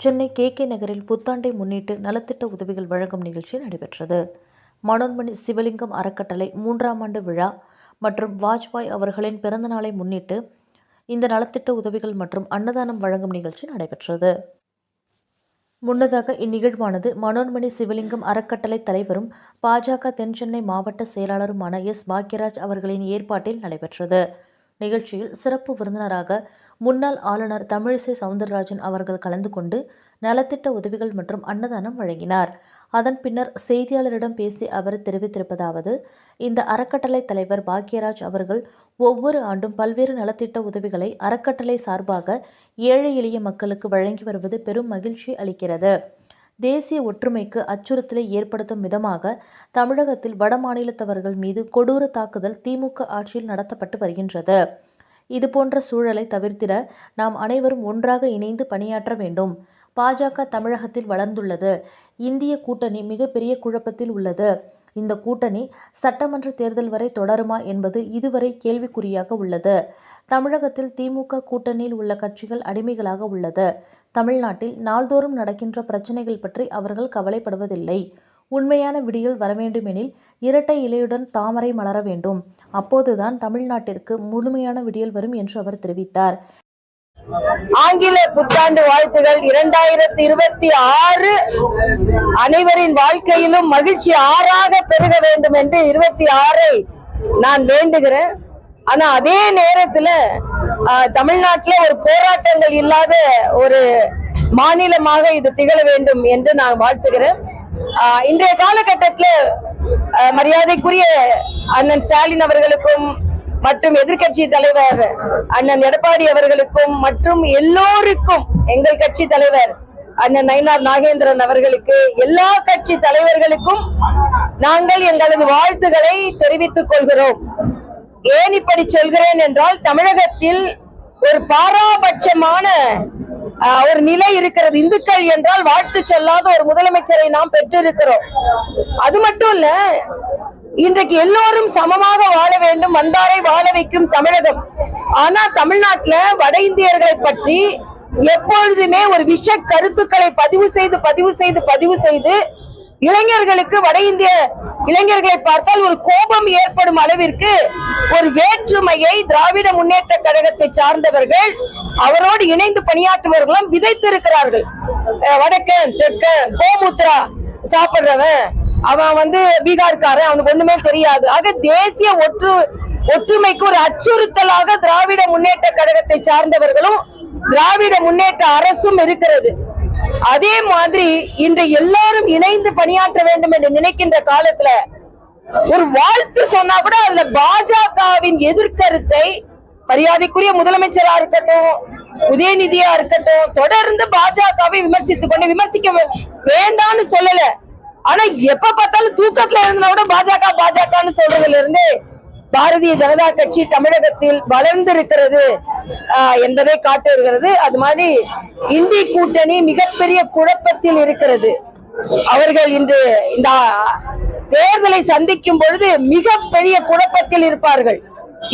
Chennai K K நகரில் புத்தாண்டை முன்னிட்டு நலத்திட்ட உதவிகள் வழங்கும் நிகழ்ச்சி நடைபெற்றது. மனோன்மணி சிவலிங்கம் அறக்கட்டளை மூன்றாம் ஆண்டு விழா மற்றும் வாஜ்பாய் அவர்களின் பிறந்தநாளை முன்னிட்டு இந்த நலத்திட்ட உதவிகள் மற்றும் அன்னதானம் வழங்கும் நிகழ்ச்சி நடைபெற்றது. முன்னதாக இந்நிகழ்வானது மனோன்மணி சிவலிங்கம் அறக்கட்டளை தலைவரும் பாஜக தென் சென்னை மாவட்ட செயலாளருமான எஸ் பாக்யராஜ் அவர்களின் ஏற்பாட்டில் நடைபெற்றது. நிகழ்ச்சியில் சிறப்பு விருந்தினராக முன்னாள் ஆளுநர் தமிழிசை சவுந்தரராஜன் அவர்கள் கலந்து கொண்டு நலத்திட்ட உதவிகள் மற்றும் அன்னதானம் வழங்கினார். அதன் பின்னர் செய்தியாளரிடம் பேசி அவர் தெரிவித்திருப்பதாவது இந்த அறக்கட்டளை தலைவர் பாக்யராஜ் அவர்கள் ஒவ்வொரு ஆண்டும் பல்வேறு நலத்திட்ட உதவிகளை அறக்கட்டளை சார்பாக ஏழை எளிய மக்களுக்கு வழங்கி வருவது பெரும் மகிழ்ச்சி அளிக்கிறது. தேசிய ஒற்றுமைக்கு அச்சுறுத்தலை ஏற்படுத்தும் விதமாக தமிழகத்தில் வடமாநிலத்தவர்கள் மீது கொடூர தாக்குதல் திமுக ஆட்சியில் நடத்தப்பட்டு வருகின்றது. இதுபோன்ற சூழலை தவிர்த்திட நாம் அனைவரும் ஒன்றாக இணைந்து பணியாற்ற வேண்டும். பாஜக தமிழகத்தில் வளர்ந்துள்ளது. இந்திய கூட்டணி மிகப்பெரிய குழப்பத்தில் உள்ளது. இந்த கூட்டணி சட்டமன்ற தேர்தல் வரை தொடருமா என்பது இதுவரை கேள்விக்குறியாக உள்ளது. தமிழகத்தில் திமுக கூட்டணியில் உள்ள கட்சிகள் அடிமைகளாக உள்ளது. தமிழ்நாட்டில் நாள்தோறும் நடக்கின்ற பிரச்சனைகள் பற்றி அவர்கள் கவலைப்படுவதில்லை. உண்மையான விடியல் வரவேண்டுமெனில் இரட்டை இலையுடன் தாமரை மலர வேண்டும். அப்போதுதான் தமிழ்நாட்டிற்கு முழுமையான விடியல் வரும் என்று அவர் தெரிவித்தார். ஆங்கில புத்தாண்டு வாழ்த்துகள். இரண்டாயிரத்தி இருபத்தி ஆறு அனைவரின் வாழ்க்கையிலும் மகிழ்ச்சி ஆறாக பெருக வேண்டும் என்று இருபத்தி ஆறை நான் வேண்டுகிறேன். ஆனா அதே நேரத்துல தமிழ்நாட்டுல ஒரு போராட்டங்கள் இல்லாத ஒரு மாநிலமாக இது திகழ வேண்டும் என்று நான் வாழ்த்துகிறேன். இன்றைய காலகட்டத்துல மரியாதைக்குரிய அண்ணன் ஸ்டாலின் அவர்களுக்கும் மற்றும் எதிர்க்கட்சி தலைவர் அண்ணன் எடப்பாடி அவர்களுக்கும் மற்றும் எல்லோருக்கும் எங்கள் கட்சி தலைவர் அண்ணன் நயினார் நாகேந்திரன் அவர்களுக்கு எல்லா கட்சி தலைவர்களுக்கும் நாங்கள் எங்களது வாழ்த்துக்களை தெரிவித்துக் கொள்கிறோம். ஏன் இப்படி சொல்கிறேன் என்றால் தமிழகத்தில் ஒரு பாராபட்சமான ஒரு நிலை இருக்கிறது. இந்துக்கள் என்றால் வாழ்த்து சொல்லாத ஒரு முதலமைச்சரை நாம் பெற்றிருக்கிறோம். அது மட்டும் இல்ல இன்றைக்கு எல்லோரும் சமமாக வாழ வேண்டும் வந்தாரை வாழ வைக்கும் தமிழகம். ஆனா தமிழ்நாட்டுல வட இந்தியர்களை பற்றி எப்பொழுதுமே ஒரு விஷ கருத்துக்களை பதிவு செய்து பதிவு செய்து பதிவு செய்து இளைஞர்களுக்கு வட இந்திய இளைஞர்களை பார்த்தால் ஒரு கோபம் ஏற்படும் அளவிற்கு ஒரு வேற்றுமையை திராவிட முன்னேற்ற கழகத்தை சார்ந்தவர்கள் அவரோடு இணைந்து பணியாற்றுபவர்களும் விதைத்திருக்கிறார்கள். அஹ் வடக்கன் தெற்கன் கோமுத்ரா சாப்பிடுறவன் அவன் வந்து பீகார்காரன் அவனுக்கு ஒண்ணுமே தெரியாது. ஆக தேசிய ஒற்று ஒற்றுமைக்கு ஒரு அச்சுறுத்தலாக திராவிட முன்னேற்ற கழகத்தை சார்ந்தவர்களும் திராவிட முன்னேற்ற அரசும் இருக்கிறது. அதே மாதிரி இன்று எல்லாரும் இணைந்து பணியாற்ற வேண்டும் என்று நினைக்கின்ற காலத்துல ஒரு வாழ்த்து சொன்னா கூட அதுல பாஜகவின் எதிர்கருத்தை மரியாதைக்குரிய முதலமைச்சரா இருக்கட்டும் உதயநிதியா இருக்கட்டும் தொடர்ந்து பாஜகவை விமர்சித்துக் கொண்டு விமர்சிக்க வேண்டாம்னு சொல்லல. ஆனா எப்ப பார்த்தாலும் தூக்கத்துல இருந்தா கூட பாஜக பாஜகன்னு சொல்றதுல இருந்து பாரதிய ஜனதா கட்சி தமிழகத்தில் வளர்ந்திருக்கிறது ஆஹ், என்பதை காட்டுகிறது. அது மாதிரி இந்தி கூட்டணி மிகப்பெரிய குழப்பத்தில் இருக்கிறது. அவர்கள் இன்று இந்த தேர்தலை சந்திக்கும் பொழுது மிகப்பெரிய குழப்பத்தில் இருப்பார்கள்.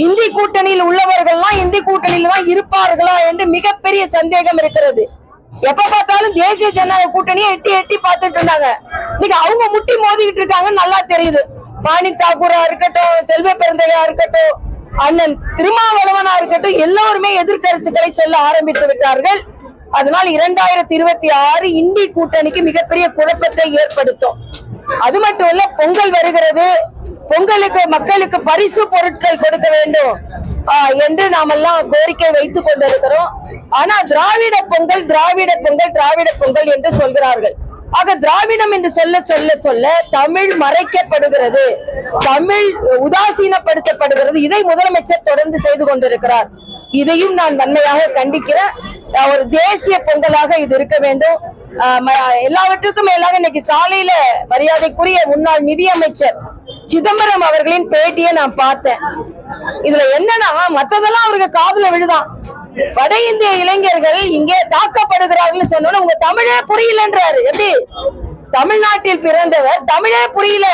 இந்தி கூட்டணியில் உள்ளவர்கள்லாம் இந்தி கூட்டணியில் தான் இருப்பார்களா என்று மிகப்பெரிய சந்தேகம் இருக்கிறது. எப்ப பார்த்தாலும் தேசிய ஜனநாயக கூட்டணியை எட்டி எட்டி பார்த்துட்டு இருந்தாங்க. இன்னைக்கு அவங்க முட்டி மோதிக்கிட்டு இருக்காங்கன்னு நல்லா தெரியுது. பாணி தாக்கூரா இருக்கட்டும் செல்வ பிறந்தவையா இருக்கட்டும் அண்ணன் திருமாவளவனா இருக்கட்டும் எல்லோருமே எதிர்கருத்துக்களை சொல்ல ஆரம்பித்து விட்டார்கள். அதனால் இரண்டாயிரத்தி இருபத்தி ஆறு இந்தி கூட்டணிக்கு மிகப்பெரிய குழப்பத்தை ஏற்படுத்தும். அது மட்டும் இல்ல பொங்கல் வருகிறது. பொங்கலுக்கு மக்களுக்கு பரிசு பொருட்கள் கொடுக்க வேண்டும் ஆஹ், என்று நாமெல்லாம் கோரிக்கை வைத்துக் கொண்டிருக்கிறோம். ஆனா திராவிட பொங்கல் திராவிட பொங்கல் திராவிட பொங்கல் என்று சொல்கிறார்கள். ஆக திராவிடம் என்று சொல்ல சொல்ல சொல்ல தமிழ் மறைக்கப்படுகிறது. தமிழ் உதாசீனப்படுத்தப்படுகிறது. இதை முதலமைச்சர் தொடர்ந்து செய்து கொண்டிருக்கிறார். இதையும் நான் வன்மையாக கண்டிக்கிறேன். ஒரு தேசிய பொங்கலாக இது இருக்க வேண்டும். எல்லாவற்றுக்கும் மேலாக இன்னைக்கு காலையில மரியாதைக்குரிய முன்னாள் நிதியமைச்சர் சிதம்பரம் அவர்களின் பேட்டியை நான் பார்த்தேன். இதுல என்னன்னா மத்ததெல்லாம் அவருக்கு காதுல விழுதான். வட இந்திய இளைஞர்கள் இங்கே தாக்கப்படுகிறார்கள் சொன்னோன்னு உங்க தமிழே புரியலன்றாரு. எப்படி? தமிழ்நாட்டில் பிறந்தவர் தமிழே புரியல.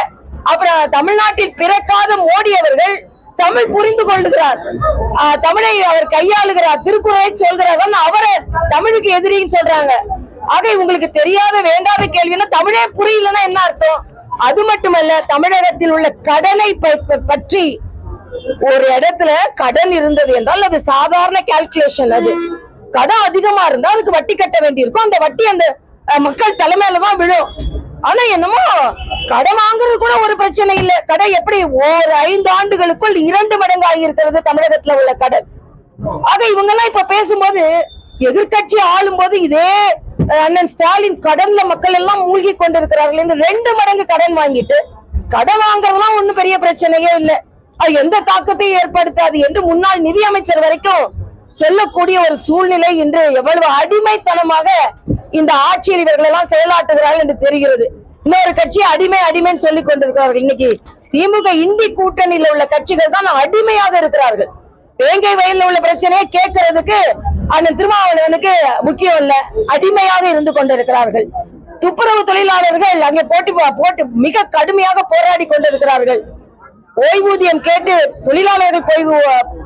அப்புறம் தமிழ்நாட்டில் பிறக்காத மோடி அவர்கள் தமிழ் புரிந்து கொள்ளுகிறார். தமிழை அவர் கையாளுகிறார். திருக்குறளை சொல்கிறார். அவரை தமிழுக்கு எதிரின்னு சொல்றாங்க. ஆக உங்களுக்கு தெரியாத வேண்டாத கேள்வின்னா தமிழே புரியலன்னா என்ன அர்த்தம்? அது மட்டுமல்ல தமிழகத்தில் உள்ள கடனை பற்றி ஒரு இடத்துல கடன் இருந்தது என்றால் அது சாதாரண கால்குலேஷன் அது. கடன் அதிகமா இருந்தா அதுக்கு வட்டி கட்ட வேண்டியிருக்கும். அந்த வட்டி அந்த மக்கள் தலைமையில தான் விழும். ஆனா என்னமோ கடன் வாங்குறது கூட ஒரு பிரச்சனை இல்ல. கடன் எப்படி ஒரு ஐந்து ஆண்டுகளுக்குள் இரண்டு மடங்கு ஆகியிருக்கிறது தமிழகத்துல உள்ள கடன். ஆக இவங்க எல்லாம் இப்ப பேசும்போது எதிர்க்கட்சி ஆளும்போது இதே அண்ணன் ஸ்டாலின் கடன்ல மக்கள் எல்லாம் மூழ்கி கொண்டிருக்கிறார்கள் என்று ரெண்டு மடங்கு கடன் வாங்கிட்டு கடன் வாங்குறதுலாம் ஒண்ணும் பெரிய பிரச்சனையே இல்லை. அது எந்த தாக்கத்தையும் ஏற்படுத்தாது என்று முன்னாள் நிதியமைச்சர் வரைக்கும் சொல்லக்கூடிய ஒரு சூழ்நிலை இன்று எவ்வளவு அடிமைத்தனமாக இந்த ஆட்சியில் இவர்கள் எல்லாம் செயலாற்றுகிறார்கள் என்று தெரிகிறது. இன்னொரு கட்சி அடிமை அடிமைன்னு சொல்லிக் கொண்டிருக்கிறார்கள். இன்னைக்கு திமுக இந்தி கூட்டணியில் உள்ள கட்சிகள் தான் அடிமையாக இருக்கிறார்கள். வேங்கை வயல்ல உள்ள பிரச்சனையை கேட்கறதுக்கு அந்த திருமாவளவனுக்கு முக்கியம் இல்ல அடிமையாக இருந்து கொண்டிருக்கிறார்கள். துப்புரவு தொழிலாளர்கள் அங்கே போட்டி போட்டு மிக கடுமையாக போராடி கொண்டிருக்கிறார்கள். ஓய்வூதியம் கேட்டு தொழிலாளர்கள் போய்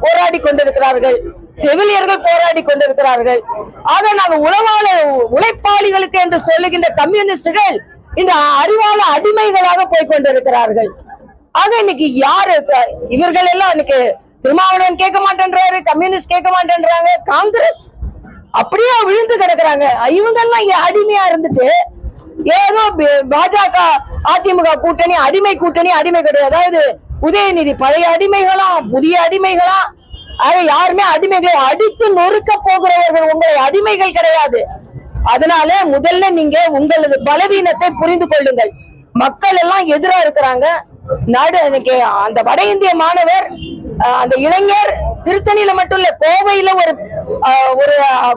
போராடி கொண்டிருக்கிறார்கள். செவிலியர்கள் போராடி கொண்டிருக்கிறார்கள். ஆக நாங்கள் உழவாளர் உழைப்பாளிகளுக்கு என்று சொல்லுகின்ற கம்யூனிஸ்டுகள் இந்த அறிவாள அடிமைகளாக போய் கொண்டிருக்கிறார்கள். ஆக இன்னைக்கு யாரு இவர்கள் எல்லாம் இன்னைக்கு திருமாவளவன் கேட்க மாட்டேன்றாரு கம்யூனிஸ்ட் கேட்க மாட்டேன்றாங்க காங்கிரஸ் அப்படியே விழுந்து கிடக்குறாங்க. இவங்க எல்லாம் இங்க அடிமையா இருந்துட்டு ஏதோ பாஜக அதிமுக கூட்டணி அடிமை கூட்டணி அடிமை கிடையாது அதாவது உதயநிதி பழைய அடிமைகளா புதிய அடிமைகளா? ஆக யாருமே அடிமைகளை அடித்து நொறுக்க போகிறவர்கள் உங்களை அடிமைகள் கிடையாது. அதனால முதல்ல நீங்க உங்களது பலவீனத்தை புரிந்து கொள்ளுங்கள். மக்கள் எல்லாம் எதிரா இருக்கிறாங்க. நாடு இன்னைக்கு அந்த வட இந்திய மாணவர் அந்த இளைஞர் திருத்தணியில மட்டும் இல்ல கோவையில ஒரு ஒரு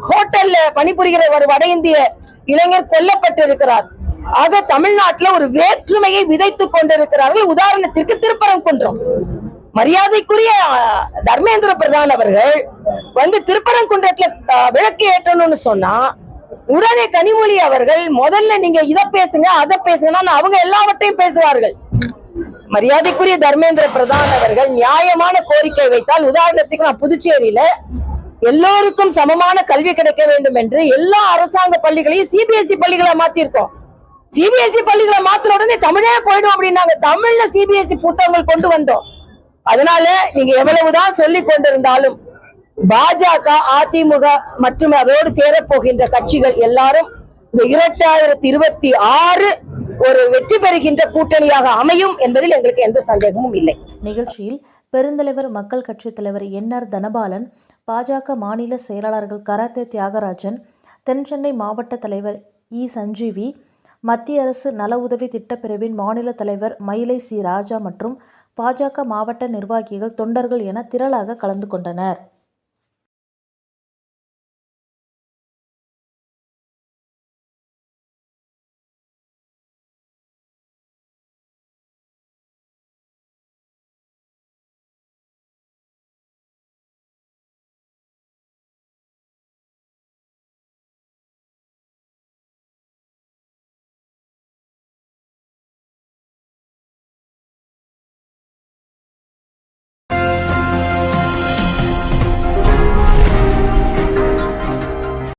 ஹோட்டல்ல பணிபுரிகிற ஒரு வட இந்திய இளைஞர் கொல்லப்பட்டு இருக்கிறார் ஆக தமிழ்நாட்டுல ஒரு வேற்றுமையை விதைத்துக் கொண்டிருக்கிறார்கள். உதாரணத்திற்கு திருப்பரங்குன்றம் மரியாதைக்குரிய தர்மேந்திர பிரதான் அவர்கள் வந்து திருப்பரங்குன்றத்துல விளக்கு ஏற்றணும்னு சொன்னா உடனே கனிமொழி அவர்கள் முதல்ல நீங்க இத பேசுங்க அதை பேசுங்கன்னா அவங்க எல்லாவற்றையும் பேசுவார்கள். மரியாதைக்குரிய தர்மேந்திர பிரதான் அவர்கள் நியாயமான கோரிக்கை வைத்தால் உதாரணத்துக்கு நான் புதுச்சேரியில எல்லோருக்கும் சமமான கல்வி கிடைக்க வேண்டும் என்று எல்லா அரசாங்க பள்ளிகளையும் சிபிஎஸ்இ பள்ளிகளா மாத்திருக்கோம் சிபிஎஸ்இ பள்ளிகளை மாத்திர உடனே தமிழே போயிடும் அப்படின்னாங்க. தமிழ்ல சிபிஎஸ்இ புத்தகங்கள் கொண்டு வந்தோம். அதனால நீங்க எவ்வளவுதான் சொல்லி கொண்டிருந்தாலும் பாஜக அதிமுக மற்றும் அதோடு சேரப்போகின்ற கட்சிகள் எல்லாரும் இந்த இரண்டாயிரத்தி இருபத்தி ஆறு ஒரு வெற்றி பெறுகின்ற கூட்டணியாக அமையும் என்பதில் எங்களுக்கு எந்த சந்தேகமும் இல்லை. நிகழ்ச்சியில் பெருந்தலைவர் மக்கள் கட்சித் தலைவர் என் ஆர் தனபாலன் பாஜக மாநில செயலாளர்கள் கராத்தே தியாகராஜன் தென்சென்னை மாவட்ட தலைவர் இ. சஞ்சீவி மத்திய அரசு நல உதவி திட்டப்பிரிவின் மாநில தலைவர் மயிலை சி. ராஜா மற்றும் பாஜக மாவட்ட நிர்வாகிகள் தொண்டர்கள் என திரளாக கலந்து கொண்டனர்.